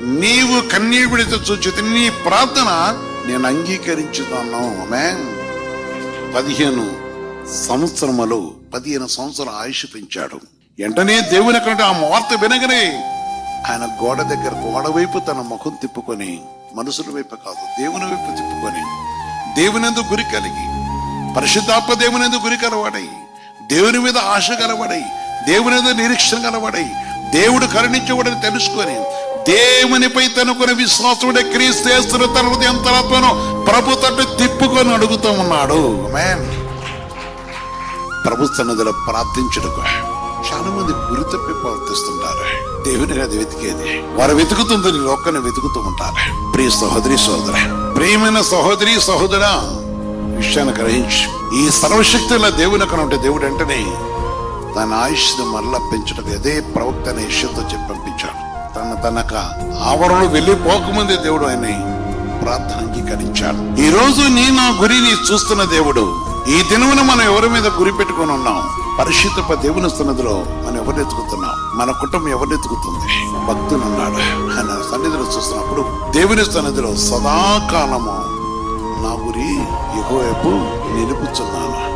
నీవు కన్నీరు విడితే చూచి నీ ప్రార్థన నేను అంగీకరించుతాను. ఆమేన్ పదిహేను సంవత్సరములు పదిహేను సంవత్సరం ఆయుష్ పెంచాడు. వెంటనే దేవుని అక్కడ ఆ వార్త వినగనే ఆయన గోడ దగ్గర గోడ వైపు తన ముఖం తిప్పుకొని మనుషుల వైపు కాదు దేవుని వైపు తిప్పుకొని దేవునందు గురి కలిగి పరిశుద్ధాత్మ దేవునందు గురి కలవాడై దేవుని మీద ఆశ కలవాడై దేవుని మీద నిరీక్షణ కలవాడై దేవుడు కరుణించవాడని తెలుసుకొని దేవునిపై తనుకునే విశ్వాసుడే క్రీస్తేస్తున్న తన హృదయం తరత్వను ప్రభు తట్టు తిప్పుకొని అడుగుతూ ఉన్నాడు. ప్రభు సన్నిధిలో ప్రార్థించుటకు చాలా మంది గురి తప్పి ప్రవర్తిస్తుంటారు. దేవుని అది వెతికేది. వారు వెతుకుతుంది నీ ఒక్కని వెతుకుతూ ఉంటారు. ప్రియ సహోదరి సహోదర ప్రియమైన సహోదరి సహోదరా విషయాన్ని గ్రహించు. ఈ సర్వశక్తుల దేవుని అక్కడ ఉంటే దేవుడు వెంటనే తన ఆయుష్ను మరలా పెంచుటకు అదే ప్రవక్త అనే విషయంతో చెప్పి పంపించాడు. తన తనక ఆవరణ వెళ్ళిపోకముందే దేవుడు ఆయన ప్రార్థన అంగీకరించాడు. ఈ రోజు నీ నా గురిని చూస్తున్న దేవుడు ఈ దినమున మనం ఎవరి మీద గురి పెట్టుకొని ఉన్నాం? పరిశుద్ధ దేవుని సన్నిధిలో మనం ఎవరిని ఎత్తుకుతున్నాం? మన కుటుంబం ఎవరిని ఎత్తుకుతుంది? భక్తులు ఉన్నాడు ఆయన సన్నిధిలో చూస్తున్నప్పుడు దేవుని సన్నిధిలో సదాకాలము నా గురి ఎగోవైపు నిలుపుచున్నాను.